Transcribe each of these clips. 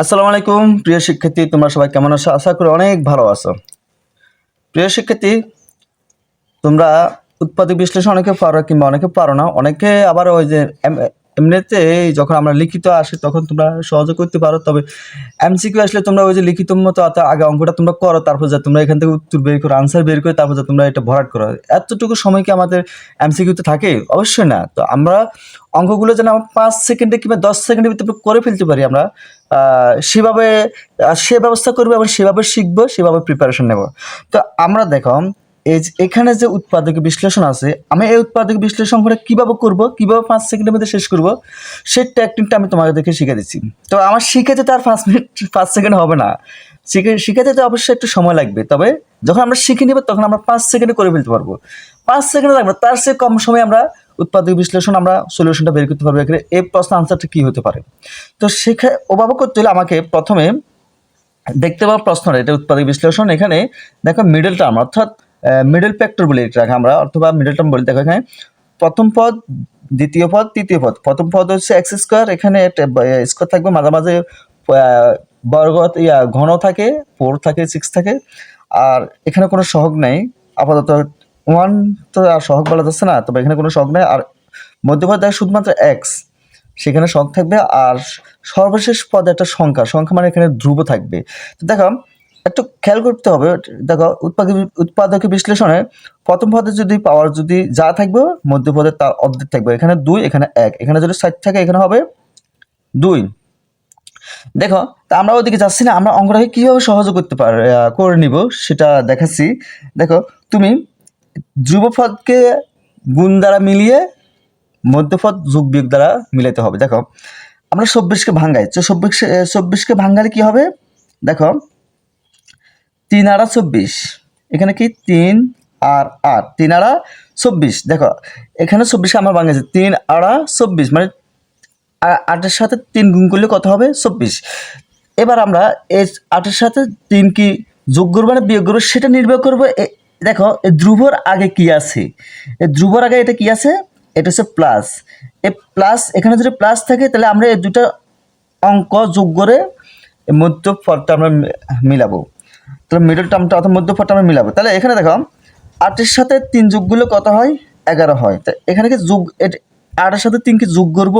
আসসালামু আলাইকুম, প্রিয় শিক্ষার্থী, তোমরা সবাই কেমন আছো? আশা করি অনেক ভালো আছো। প্রিয় শিক্ষার্থী, তোমরা উৎপাদক বিশ্লেষণ অনেকে পারো কিংবা অনেকে পারো না, অনেকে আবার ওই যে এমনিতে যখন আমরা লিখিত আসে তখন তোমরা সহজে করতে পারো, তবে এমসিকিউ আসলে তোমরা ওই যে লিখিত মতো আগে অঙ্কটা তোমরা করো, তারপর যা তোমরা এখান থেকে উত্তর বের করো আনসার বের করে তারপর যা তোমরা এটা ভরাট করো। এতটুকু সময় কি আমাদের এমসিকিউতে থাকে? অবশ্যই না। তো আমরা অঙ্কগুলো যেন আমরা পাঁচ সেকেন্ডে কিংবা দশ সেকেন্ডের ভিতরে করে ফেলতে পারি আমরা সেভাবে সে ব্যবস্থা করব এবং সেভাবে শিখব, সেভাবে প্রিপারেশন নেব। তো আমরা দেখো এই এখানে যে উৎপাদক বিশ্লেষণ আছে, আমি এই উৎপাদক বিশ্লেষণ করে কীভাবে করব, কীভাবে পাঁচ সেকেন্ডের মধ্যে শেষ করব, সেই টেকনিকটা আমি তোমাদেরকে শিখে দিচ্ছি। তো আমার শিখে যেতে আর পাঁচ মিনিট, পাঁচ সেকেন্ড হবে না। শিখে শিখে যেতে অবশ্যই একটু সময় লাগবে, তবে যখন আমরা শিখে নেব তখন আমরা পাঁচ সেকেন্ডে করে ফেলতে পারব। পাঁচ সেকেন্ড লাগবে তার চেয়ে কম সময় আমরা উৎপাদক বিশ্লেষণ, আমরা সলিউশনটা বের করতে পারব এখানে। এই প্রশ্ন আনসারটা কী হতে পারে? তো শেখা, ওভাবে করতে হলে আমাকে প্রথমে দেখতে পাওয়া প্রশ্নটা, এটা উৎপাদক বিশ্লেষণ। এখানে দেখো মিডল টার্ম অর্থাৎ মিডল ফ্যাক্টর বলি এটাকে আমরা, অথবা মিডল টার্ম বলি। দেখো এখানে প্রথম পদ, দ্বিতীয় পদ, তৃতীয় পদ। প্রথম পদ হচ্ছে এক্স স্কোয়ার এখানে স্কোয়ার থাকবে, মাঝে মাঝে বর্গ, ইয়া, ঘন থাকে ফোর থাকে সিক্স থাকে। আর এখানে কোনো সহগ নেই। আপাতত ওয়ান তো আর সহগ বলা যাচ্ছে না, তবে এখানে কোনো সহগ নেই। আর মধ্যপদ দেখো শুধুমাত্র এক্স সেখানে শখ থাকবে। আর সর্বশেষ পদে একটা সংখ্যা সংখ্যা মানে এখানে ধ্রুব থাকবে। তো দেখো একটু খেয়াল করতে হবে। দেখো, উৎপাদক উৎপাদক বিশ্লেষণে প্রথম পদে যদি পাওয়ার যদি যা থাকবে মধ্য পদে তার অর্ধেক থাকবে। এখানে দুই, এখানে এক। এখানে যদি ষাট থাকে, এখানে হবে দুই। দেখো, তা আমরা ওদিকে যাচ্ছি না। আমরা অঙ্কটাকে কীভাবে সহজে করতে পার করে নিব সেটা দেখাচ্ছি। দেখো, তুমি ধ্রুবপদকে গুণ দ্বারা মিলিয়ে মধ্যপদ যোগ বিয়োগ দ্বারা মিলাতে হবে। দেখো, আমরা চব্বিশকে ভাঙ্গাই চব্বিশ চব্বিশকে ভাঙ্গালে কি হবে? দেখো তিন আড়া চব্বিশ। এখানে কি? তিন আর আট। তিন আড়া চব্বিশ। দেখো, এখানে চব্বিশকে আমরা ভাঙাইছি তিন আড়া চব্বিশ। মানে আটের সাথে তিন গুণ করলে কত হবে? চব্বিশ। এবার আমরা এই আটের সাথে তিন কি যোগ করব না বিয়োগ করব? সেটা নির্ভর করব এ- দেখো এই ধ্রুবর আগে কি আছে? এই ধ্রুবর আগে এটা কি আছে? এটা হচ্ছে প্লাস। এই প্লাস, এখানে যদি প্লাস থাকে, তাহলে আমরা এই দুটো অঙ্ক যোগ করে মধ্য পদটা আমরা মিলাবো। তাহলে মিডল টার্মটা অর্থাৎ মধ্য পদটা আমরা মিলাবো। তাহলে এখানে দেখো আটের সাথে তিন যোগগুলো কত হয়? এগারো হয়। তা এখানে কি যুগ আটের সাথে তিন কি যোগ করব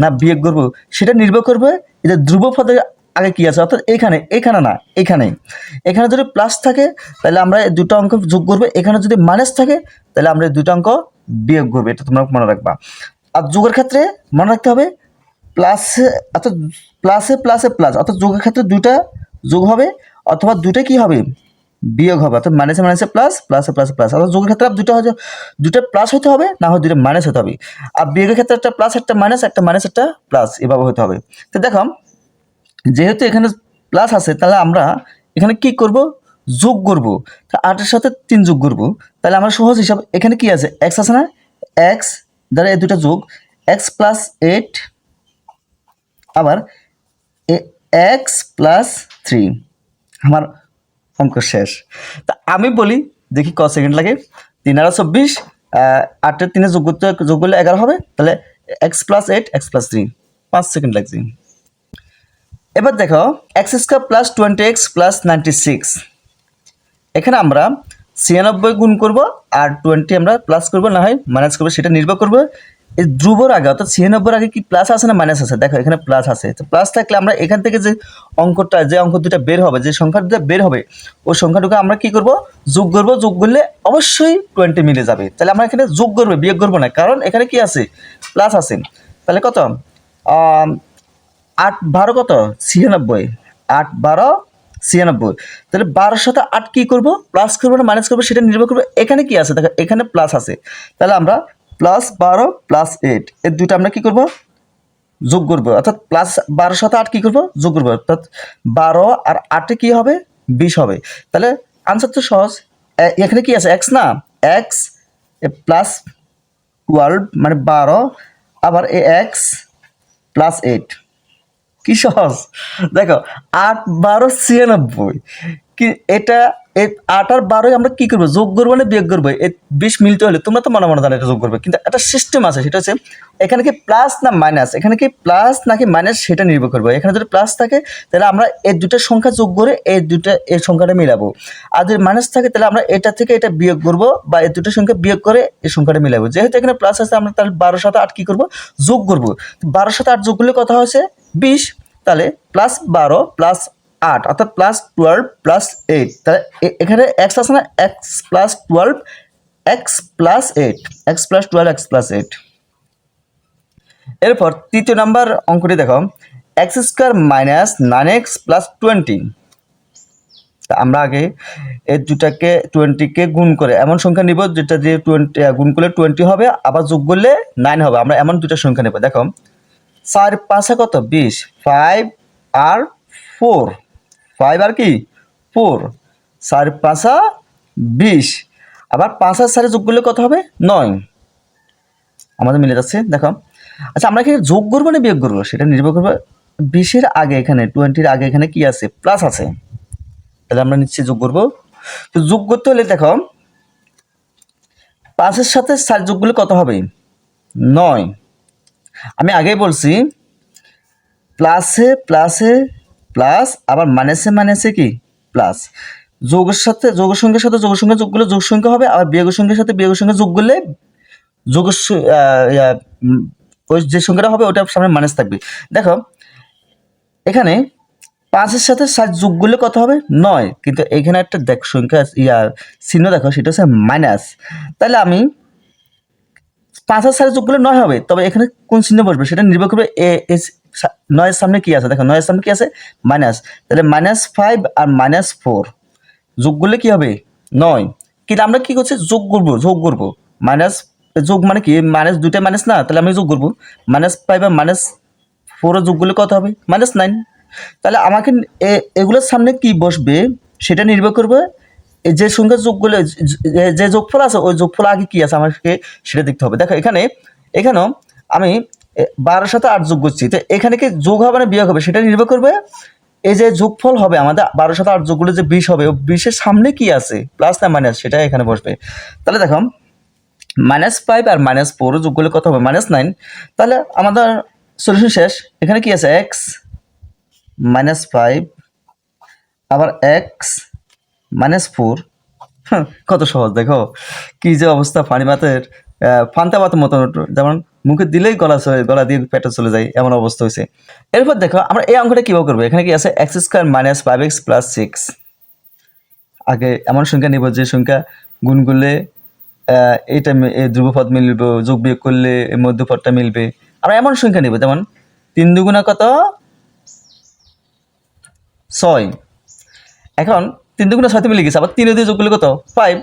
না বিয়োগ করব? সেটা নির্ভর করবে এটা ধ্রুব পদে আগে কি আছে? অর্থাৎ এখানে এখানে না, এখানে। এখানে যদি প্লাস থাকে, তাহলে আমরা দুটো অঙ্ক যোগ করব। এখানে যদি মাইনাস থাকে, তাহলে আমরা দুটো অঙ্ক বিয়োগ করব। এটা তোমরা মনে রাখবা। আর যোগের ক্ষেত্রে মনে রাখতে হবে প্লাসে অর্থাৎ প্লাসে প্লাসে প্লাস অর্থাৎ যোগের ক্ষেত্রে দুইটা যোগ হবে, অথবা দুটো কি হবে? বিয়োগ হবে, অর্থাৎ মাইনাসে মাইনাসে প্লাস প্লাসে প্লাসে প্লাস অর্থাৎ যোগের ক্ষেত্রে দুটো হচ্ছে দুটো প্লাস হতে হবে, না হয় দুটো মাইনাস হতে হবে। আর বিয়োগের ক্ষেত্রে একটা প্লাস একটা মাইনাস একটা মাইনাস একটা প্লাস এভাবে হতে হবে। তো দেখো, যেহেতু এখানে প্লাস আছে, তাহলে আমরা এখানে কি করব? যোগ করব। তা আটের সাথে তিন যোগ করব। তাহলে আমরা সহজ হিসাব, এখানে কি আছে? এক্স আছে না? এক্স দ্বারা এই দুটো যোগ। এক্স প্লাস এইট আবার এক্স প্লাস থ্রি আমার অঙ্ক শেষ। তা আমি বলি, দেখি ক সেকেন্ড লাগে। তিন আর চব্বিশ আটের তিনে যোগ করতে যোগ করলে এগারো হবে। তাহলে x plus eight x plus three পাঁচ সেকেন্ড লাগছে। এবার দেখো x square plus twenty x plus ninety six এখানে আমরা ছিয়ানব্বই গুণ করব, আর টোয়েন্টি আমরা প্লাস করব, না হয় মাইনাস করব, সেটা নির্ভর করবে। এই ধ্রুবর আগে, অর্থাৎ ছিয়ানব্বই আগে কি প্লাস আছে না মাইনাস আছে? দেখো, এখানে প্লাস আছে। প্লাস থাকলে আমরা এখান থেকে যে অঙ্কটা, যে অঙ্ক দুটা বের হবে, যে সংখ্যা দুটা বের হবে, ওই সংখ্যাটুকু আমরা কি করব? যোগ করব। যোগ করলে অবশ্যই টোয়েন্টি মিলে যাবে। তাহলে আমরা এখানে যোগ করব, বিয়োগ করব না। কারণ এখানে কি আছে? প্লাস আছে। তাহলে কত? আট বারো কত? ছিয়ানব্বই। আট বারো, ছিয়ানব্বই। তাহলে বারোর সাথে আট কী করব? প্লাস করব না মাইনাস করব, সেটা নির্ভর করব। এখানে কি আছে? দেখো, এখানে প্লাস আছে। তাহলে আমরা প্লাস বারো প্লাস এইট এর দুটো আমরা কি করব? যোগ করব। অর্থাৎ প্লাস বারোর সাথে আট কী করব? যোগ করব। অর্থাৎ বারো আর আটে কী হবে? বিশ হবে। তাহলে আনসার তো সহজ। এখানে কি আছে? এক্স না? এক্স প্লাস টুয়েলভ মানে বারো, আবার এ এক্স প্লাস এইট কি সহজ? দেখো, আট, বারো, ছিয়ানব্বই। কি, এটা এই আট আর বারোই আমরা কি করব? যোগ করব না বিয়োগ করব? এই বিশ মিলতে হলে তোমরা তো মনে মনে জানো এটা যোগ করবে। কিন্তু একটা সিস্টেম আছে, সেটা হচ্ছে এখানে কি প্লাস না মাইনাস এখানে কি প্লাস নাকি মাইনাস সেটা নির্ভর করবে। এখানে যদি প্লাস থাকে, তাহলে আমরা এই দুটো সংখ্যা যোগ করে এই দুটো, এই সংখ্যাটা মিলাবো। আর যদি মাইনাস থাকে, তাহলে আমরা এটা থেকে এটা বিয়োগ করব বা এই দুটো সংখ্যা বিয়োগ করে এই সংখ্যাটা মিলাবো। যেহেতু এখানে প্লাস আছে, আমরা তাহলে বারোর সাথে আট কি করব? যোগ করব। বারোর সাথে আট যোগ করলে কথা হয়েছে? বিশ। তাহলে প্লাস বারো প্লাস আট, অর্থাৎ প্লাস টুয়েলভ প্লাস এইট তাহলে এখানে এক্স আছে না? X plus twelve x plus eight x plus twelve x plus eight এরপর তৃতীয় নাম্বার অঙ্কটি দেখো। X square minus nine x plus twenty তা আমরা আগে এই দুটাকে টোয়েন্টিকে গুণ করে এমন সংখ্যা নিব যেটা দিয়ে টোয়েন্টি গুণ করলে টোয়েন্টি হবে, আবার যোগ করলে নাইন হবে। আমরা এমন দুটা সংখ্যা নেব। দেখো, চার, পাঁচে কত? বিশ। ফাইভ আর ফোর ফাইভ আর কি? ফোর চার, পাঁচা বিশ। আবার পাঁচ আর চারে যোগ করলে কত হবে? নয়। আমাদের মিলে যাচ্ছে, দেখো। আচ্ছা আমরা এখানে যোগ করব না বিয়োগ করব? সেটা নির্ভর করবে বিশের আগে এখানে টোয়েন্টির আগে এখানে কি আছে? প্লাস আছে। তাহলে আমরা নিশ্চয়ই যোগ করব। তো যোগ করতে হলে দেখো পাঁচের সাথে চার যোগ করলে কত হবে? নয়। আমি আগেই বলছি প্লাসে প্লাসে প্লাস আবার মাইনাসে মাইনাসে কি? প্লাস। যোগের সাথে, যোগের সংখ্যার সাথে যোগের সংখ্যা যোগ করলে যোগ সংখ্যা হবে, আবার বিয়োগের সংখ্যার সাথে বিয়োগের সংখ্যা যোগ করলে যোগের ওই যে সংখ্যাটা হবে ওটার সামনে মাইনাস থাকবে। দেখো, এখানে পাঁচের সাথে সাত যোগ করলে কত হবে? নয়। কিন্তু এখানে একটা দেখ সংখ্যা ইয়া, চিহ্ন দেখো, সেটা হচ্ছে মাইনাস। তাহলে আমি পাঁচ আর সাড়ে যোগ করলে নয় হবে, তবে এখানে কোন চিহ্ন বসবে? সেটা নির্ভর করবে এ, এস নয়ের সামনে কি আছে? দেখো, নয়ের সামনে কি আছে? মাইনাস তাহলে মাইনাস ফাইভ আর মাইনাস ফোর যোগ করলে কি হবে? নয়। কিন্তু আমরা কি করছি? যোগ করব যোগ করব। মাইনাস যোগ মানে কি? মাইনাস দুইটা মাইনাস না? তাহলে আমি যোগ করব। মাইনাস ফাইভ আর মাইনাস ফোরও যোগ করলে কত হবে? মাইনাস নাইন তাহলে আমাকে এগুলোর সামনে কি বসবে? সেটা নির্ভর করবে যে সংখ্যা যোগগুলো যে- যোগফল আছে, ওই যোগফল আগে কি আছে? আমাকে সেটা দেখতে হবে। দেখো, এখানে, এখানেও আমি বারোর সাথে আট যোগ করছি। তো এখানে কি যোগ হবে না বিয়োগ হবে? সেটা নির্ভর করবে এই যে যোগফল হবে আমাদের বারোর সাথে আট যোগগুলো যে বিশ হবে বিশের সামনে কি আছে? প্লাস না মাইনাস সেটা এখানে বসবে। তাহলে দেখো মাইনাস ফাইভ আর মাইনাস ফোর যোগ করলে কত হবে? মাইনাস নাইন তাহলে আমাদের সলিউশন শেষ। এখানে কি আছে? এক্স মাইনাস ফাইভ আবার এক্স মাইনাস ফোর কত সহজ দেখো। কি যে অবস্থা পানি ভাতের আহ, ফান্তা ভাতের মতন যেমন মুখে দিলেই গলা চলে গলা দিয়ে পেটে চলে যায়, এমন অবস্থা হয়েছে। এরপর দেখো, আমরা এই অঙ্কটা কীভাবে করব? এখানে কি আছে? X square minus five x plus six আগে এমন সংখ্যা নিব যে সংখ্যা গুণ করলে এইটা ধ্রুবপদ মিলবে, যোগ বিয়োগ করলে এই মধ্যপদটা মিলবে। আমরা এমন সংখ্যা নিব, যেমন তিন দুগুণা কত? ছয়। এখন তিন দুগুণা ছয়তে মিলে গেছে, আবার তিনে দিয়ে যোগ করলে কত? ফাইভ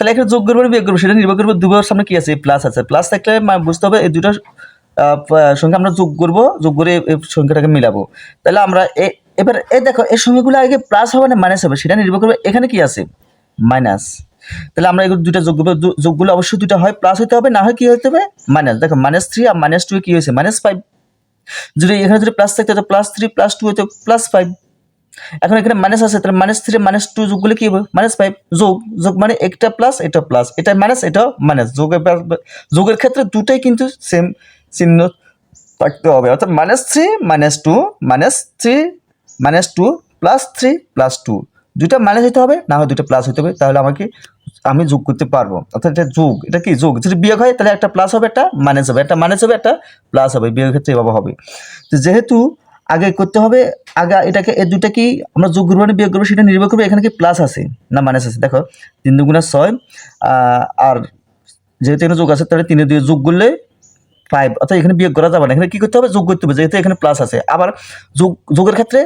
তাহলে এখানে যোগ করব বিয়োগ করব, সেটা নির্ভর করব দুবার সামনে কি আছে? প্লাস আছে। প্লাস থাকলে বুঝতে হবে, এই দুটো সংখ্যা আমরা যোগ করব, যোগ করে এই সংখ্যাটাকে মিলাবো। তাহলে আমরা এবার এই দেখো, এই সংখ্যাগুলো আগে প্লাস হবে না মাইনাস হবে, সেটা নির্ভর করবে। এখানে কি আছে? মাইনাস তাহলে আমরা এগুলো দুটা যোগ করব যোগগুলো অবশ্যই দুটা হয় প্লাস হতে হবে, না হয় কি হতে হবে? মাইনাস দেখো মাইনাস থ্রি আর মাইনাস টু কি হয়েছে? মাইনাস ফাইভ যদি এখানে যদি প্লাস থাকতো, তো প্লাস থ্রি প্লাস টু হতো প্লাস ফাইভ এখন এখানে মাইনাস আছে, তাহলে মাইনাস থ্রি মাইনাস টু যোগ করলে কি হবে? মাইনাস ফাইভ যোগ যোগ মানে একটা প্লাস এটা প্লাস এটা মাইনাস এটা মাইনাস যোগের যোগের ক্ষেত্রে দুটাই কিন্তু সেম চিহ্ন থাকতে হবে। অর্থাৎ minus three minus two minus three minus two plus three plus two দুইটা মাইনাস হতে হবে, না হয় দুটো প্লাস হতে হবে। তাহলে আমাকে, আমি যোগ করতে পারব। অর্থাৎ এটা যোগ, এটা কি যোগ? যদি বিয়োগ হয়, তাহলে একটা প্লাস হবে, একটা মাইনাস হবে। একটা মাইনাস হবে, একটা প্লাস হবে। বিয়োগের ক্ষেত্রে এভাবে হবে। তো যেহেতু আগে করতে হবে, আগে এটাকে এই দুটা কি আমরা যোগ করব না, বিয়োগ করব, সেটা নির্ভর করবে এখানে কি প্লাস আছে না মাইনাস আছে। দেখো, তিন দুগুণা ছয় আর যেহেতু এখানে যোগ আছে, তাহলে তিনে দিয়ে যোগ করলে ফাইভ অর্থাৎ এখানে বিয়োগ করা যাবে না। এখানে কি করতে হবে? যোগ করতে হবে, যেহেতু এখানে প্লাস আছে। আবার যোগ, যোগের ক্ষেত্রে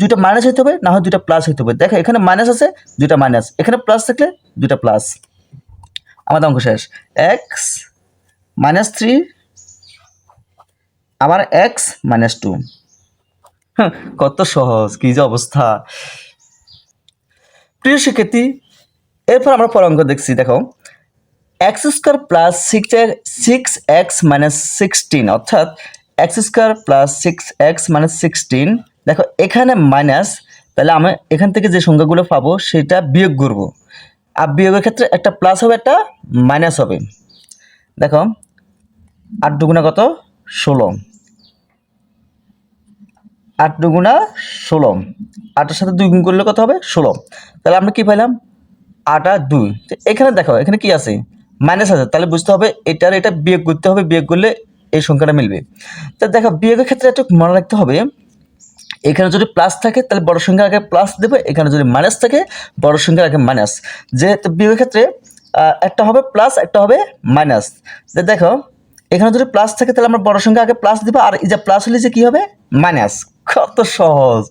দুইটা মাইনাস হতে হবে, না হয় দুইটা প্লাস হতে হবে। দেখো, এখানে মাইনাস আছে, দুইটা মাইনাস এখানে প্লাস থাকলে দুইটা প্লাস আমাদের অঙ্ক শেষ। এক্স মাইনাস থ্রি আবার এক্স মাইনাস টু কত সহজ, কি যে অবস্থা। প্রিয় শিক্ষার্থী, এরপর আমরা পর অঙ্ক দেখছি, দেখো। X square plus six six x minus sixteen অর্থাৎ x square plus six x minus sixteen দেখো, এখানে মাইনাস তাহলে আমি এখান থেকে যে সংখ্যাগুলো পাবো, সেটা বিয়োগ করব। আর বিয়োগের ক্ষেত্রে একটা প্লাস হবে, একটা মাইনাস হবে। দেখো, আট দুগুণা কত? ষোলো। আট দুগুণা ষোলো। আটের সাথে দুই গুণ করলে কত হবে? ষোলো। তাহলে আমরা কি পাইলাম? আট আর দুই। এখানে দেখো, এখানে কি আছে? মাইনাস আছে। তাহলে বুঝতে হবে এটার এটা বিয়োগ করতে হবে, বিয়োগ করলে এই সংখ্যাটা মিলবে। তা দেখো, বিয়োগের ক্ষেত্রে একটু মনে রাখতে হবে, এখানে যদি প্লাস থাকে, তাহলে বড় সংখ্যার আগে প্লাস দেবে, এখানে যদি মাইনাস থাকে, বড় সংখ্যার আগে মাইনাস যেহেতু বিয়োগের ক্ষেত্রে একটা হবে প্লাস একটা হবে মাইনাস দেখো, এখানে যদি প্লাস থাকে, তাহলে আমরা বড় সংখ্যা আগে প্লাস দিব, আর এই যে প্লাস হলে যে কী হবে? মাইনাস কত সহজ।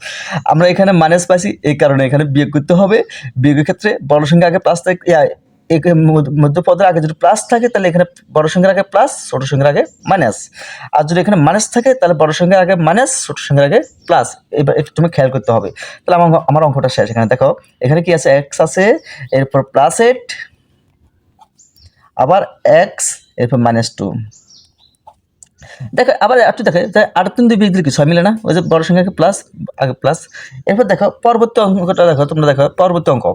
আমরা এখানে মাইনাস পাইছি, এই কারণে এখানে বিয়োগ করতে হবে। বিয়োগের ক্ষেত্রে বড় সংখ্যা আগে প্লাস থাকে মধ্য- মধ্যপদের আগে যদি প্লাস থাকে, তাহলে এখানে বড় সংখ্যার আগে প্লাস ছোট সংখ্যার আগে মাইনাস আর যদি এখানে মাইনাস থাকে, তাহলে বড় সংখ্যার আগে মাইনাস ছোট সংখ্যার আগে প্লাস এবার একটু তুমি খেয়াল করতে হবে। তাহলে আমার আমার অঙ্কটা শেষ এখানে। দেখো, এখানে কি আছে? এক্স আছে, এরপর প্লাস এইট আবার এক্স এরপর মাইনাস টু দেখো, আবার একটু দেখো আট তিন দুই বিগ দিলে কি ছয় মিলে না? ওই যে বড় সংখ্যাকে প্লাস আগে প্লাস এরপর দেখো, পরবর্তী অঙ্কটা দেখো, তোমরা দেখো, পরবর্তী অঙ্ক।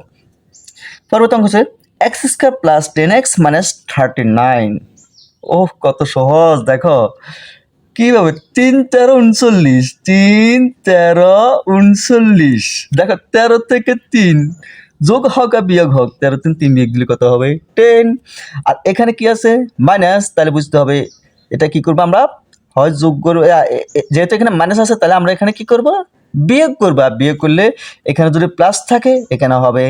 পরবর্তী অঙ্ক হচ্ছে x square plus ten x minus thirty nine ওহ, কত সহজ, দেখো। কীভাবে? তিন তেরো উনচল্লিশ, তিন তেরো উনচল্লিশ। দেখো, তেরো থেকে তিন, যোগ হোক আর বিয়োগ হোক, তেরো তিন তিন বিয়োগ দিলে কত হবে? টেন আর এখানে কি আছে? মাইনাস তাহলে বুঝতে হবে এটা কি করব আমরা? হয় যোগ করব। যেহেতু এখানে মাইনাস আছে, তাহলে আমরা এখানে কি করব? বিয়োগ করব। আর বিয়োগ করলে এখানে যদি প্লাস থাকে, এখানে হবে।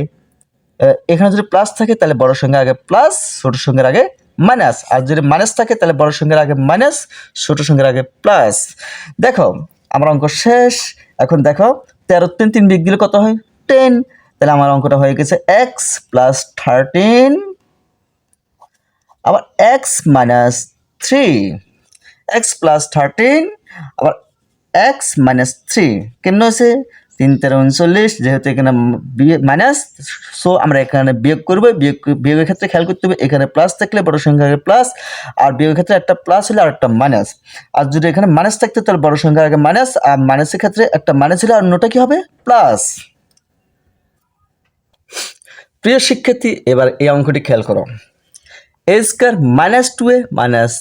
এখানে যদি প্লাস থাকে, তাহলে বড় সংখ্যার আগে প্লাস ছোট সংখ্যার আগে মাইনাস আর যদি মাইনাস থাকে, তাহলে বড় সংখ্যার আগে মাইনাস ছোট সংখ্যার আগে প্লাস দেখো, আমার অঙ্ক শেষ। এখন দেখো, তেরো, তিন তিন বিগ দিলে কত হয়? টেন তাহলে আমার অঙ্কটা হয়ে গেছে এক্স প্লাস থার্টিন আবার x minus three x plus thirteen আবার এক্স মাইনাস থ্রি কেমন হয়েছে? তিন, তেরো, উনচল্লিশ, যেহেতু এখানে মাইনাস সো আমরা এখানে বিয়োগ করব। বিয়োগ, বিয়োগের ক্ষেত্রে খেয়াল করতে হবে, এখানে প্লাস থাকলে বড় সংখ্যার প্লাস আর বিয়োগের ক্ষেত্রে একটা প্লাস হলে আর একটা মাইনাস আর যদি এখানে মাইনাস থাকতো, তাহলে বড় সংখ্যার আগে মাইনাস আর মাইনাসের ক্ষেত্রে একটা মাইনাস হলে আর অন্যটা কি হবে? প্লাস প্রিয় শিক্ষার্থী, এবার এই অঙ্কটি খেয়াল করো। A square minus two a minus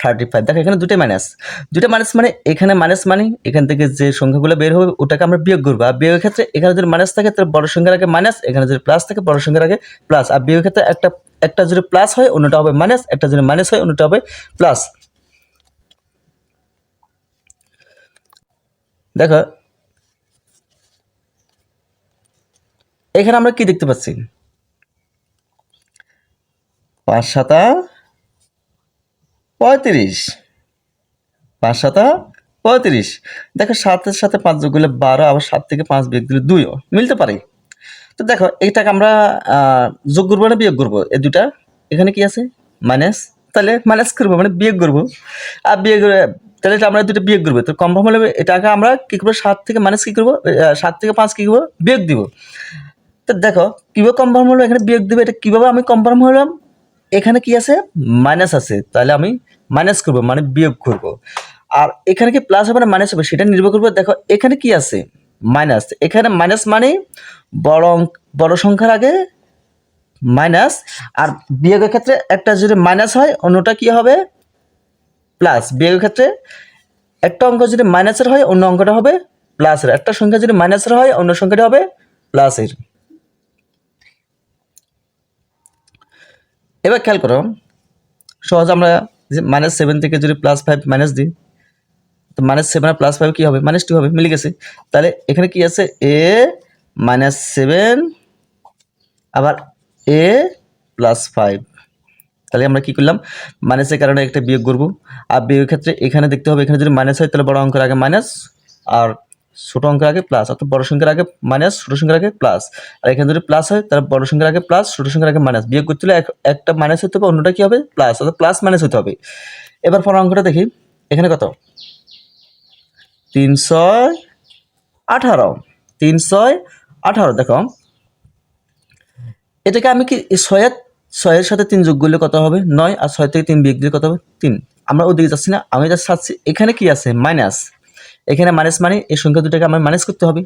thirty five দেখো, এখানে দুটোই মাইনাস দুটো মাইনাস মানে এখানে মাইনাস মানে এখান থেকে যে সংখ্যাগুলো বের হবে, ওটাকে আমরা বিয়োগ করব। আর বিয়োগের ক্ষেত্রে এখানে যদি মাইনাস থাকে, তাহলে বড় সংখ্যার আগে মাইনাস এখানে যদি প্লাস থাকে, বড় সংখ্যার আগে প্লাস আর বিয়োগের ক্ষেত্রে একটা একটা যদি প্লাস হয়, অন্যটা হবে মাইনাস একটা যদি মাইনাস হয়, অন্যটা হবে প্লাস দেখো, এখানে আমরা কি দেখতে পাচ্ছি? পাঁচ সাতা পঁয়ত্রিশ। পাঁচ সাতা পঁয়ত্রিশ। দেখো সাতের সাথে পাঁচ যোগ করলে বারো, আবার সাত থেকে পাঁচ বিয়োগ দিলে দুইও মিলতে পারে। তো দেখো, এইটাকে আমরা যোগ করব না বিয়োগ করব? এই দুটা এখানে কি আছে? মাইনাস। তাহলে মাইনাস করব মানে বিয়োগ করব। আর বিয়োগ তাহলে এটা আমরা দুটো বিয়োগ করব। তো কনফার্ম হলে এটাকে আমরা কী করব? সাত থেকে মাইনাস কী করব? সাত থেকে পাঁচ কি করব? বিয়োগ দিব। তো দেখো, কীভাবে কনফার্ম হলো? এখানে বিয়োগ দিবে। এটা কীভাবে আমি কনফার্ম হলাম? এখানে কি আছে? মাইনাস আছে। তাহলে আমি মাইনাস করব মানে বিয়োগ করব। আর এখানে কি প্লাস হবে না মাইনাস হবে সেটা নির্ভর করবে, দেখো এখানে কি আছে? মাইনাস এখানে মাইনাস মানে বড় অঙ্ক- বড় সংখ্যার আগে মাইনাস আর বিয়োগের ক্ষেত্রে একটা যদি মাইনাস হয়, অন্যটা কি হবে? প্লাস বিয়োগের ক্ষেত্রে একটা অঙ্ক যদি মাইনাসের হয়, অন্য অঙ্কটা হবে প্লাসের একটা সংখ্যা যদি মাইনাসের হয়, অন্য সংখ্যাটা হবে প্লাসের এবার খেয়াল করো, সহজ আমরা যে মাইনাস সেভেন থেকে যদি প্লাস ফাইভ মাইনাস দিই, তো মাইনাস সেভেন আর প্লাস ফাইভ কী হবে? মাইনাস টু হবে, মিলে গেছে। তাহলে এখানে কি আছে? এ মাইনাস সেভেন আবার এ প্লাস ফাইভ তাহলে আমরা কি করলাম? মাইনাসের কারণে একটা বিয়োগ করব। আর বিয়োগের ক্ষেত্রে এখানে দেখতে হবে, এখানে যদি মাইনাস হয়, তাহলে বড় অঙ্কের আগে মাইনাস আর ছোট অঙ্কের আগে প্লাস অর্থাৎ বড় সংখ্যার আগে মাইনাস ছোট সংখ্যার আগে প্লাস আর এখানে যদি প্লাস হয়, তাহলে বড় সংখ্যার আগে প্লাস ছোট সংখ্যার আগে মাইনাস বিয়োগ করতে হলে একটা মাইনাস হতে হবে, অন্যটা কি হবে? প্লাস অর্থাৎ প্লাস মাইনাস হতে হবে। এবার পর অঙ্কটা দেখি। এখানে কত? তিন ছয় আঠারো। তিন ছয় আঠারো, দেখো। এটাকে আমি কি ছয়ের ছয়ের সাথে তিন যোগ করলে কত হবে? নয়, আর ছয় থেকে তিন বিয়োগ দিলে কত হবে? তিন। আমরা ওদিকে যাচ্ছি না, আমি যা চাচ্ছি এখানে কি আছে? মাইনাস এখানে মাইনাস মানে এই সংখ্যা দুটাকে আমার মাইনাস করতে হবে।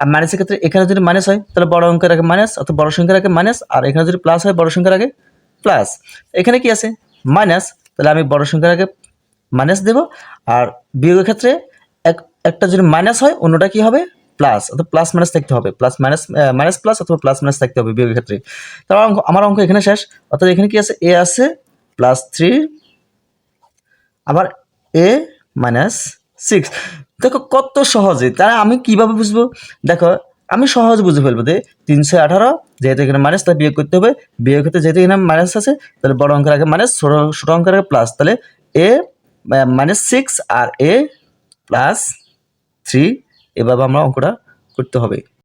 আর মাইনাসের ক্ষেত্রে এখানে যদি মাইনাস হয়, তাহলে বড় অঙ্কের আগে মাইনাস অর্থাৎ বড় সংখ্যার আগে মাইনাস আর এখানে যদি প্লাস হয়, বড় সংখ্যার আগে প্লাস এখানে কি আছে? মাইনাস তাহলে আমি বড় সংখ্যার আগে মাইনাস দেব। আর বিয়োগের ক্ষেত্রে এক, একটা যদি মাইনাস হয়, অন্যটা কি হবে? প্লাস অথবা প্লাস মাইনাস থাকতে হবে। প্লাস মাইনাস মাইনাস প্লাস অথবা প্লাস মাইনাস থাকতে হবে বিয়োগের ক্ষেত্রে। তারপর অঙ্ক, আমার অঙ্ক এখানে শেষ। অর্থাৎ এখানে কি আছে? এ আছে প্লাস থ্রি আবার এ মাইনাস সিক্স দেখো কত সহজে, তারা আমি কীভাবে বুঝব? দেখো, আমি সহজ বুঝে ফেলব যে তিনশো আঠারো, যেহেতু এখানে মাইনাস তাহলে বিয়োগ করতে হবে। বিয়োগ করতে যেহেতু এখানে মাইনাস আছে, তাহলে বড় অঙ্কের আগে মাইনাস ছোট ছোট অঙ্কের আগে প্লাস তাহলে এ মাইনাস সিক্স আর এ প্লাস থ্রি এভাবে আমরা অঙ্কটা করতে হবে।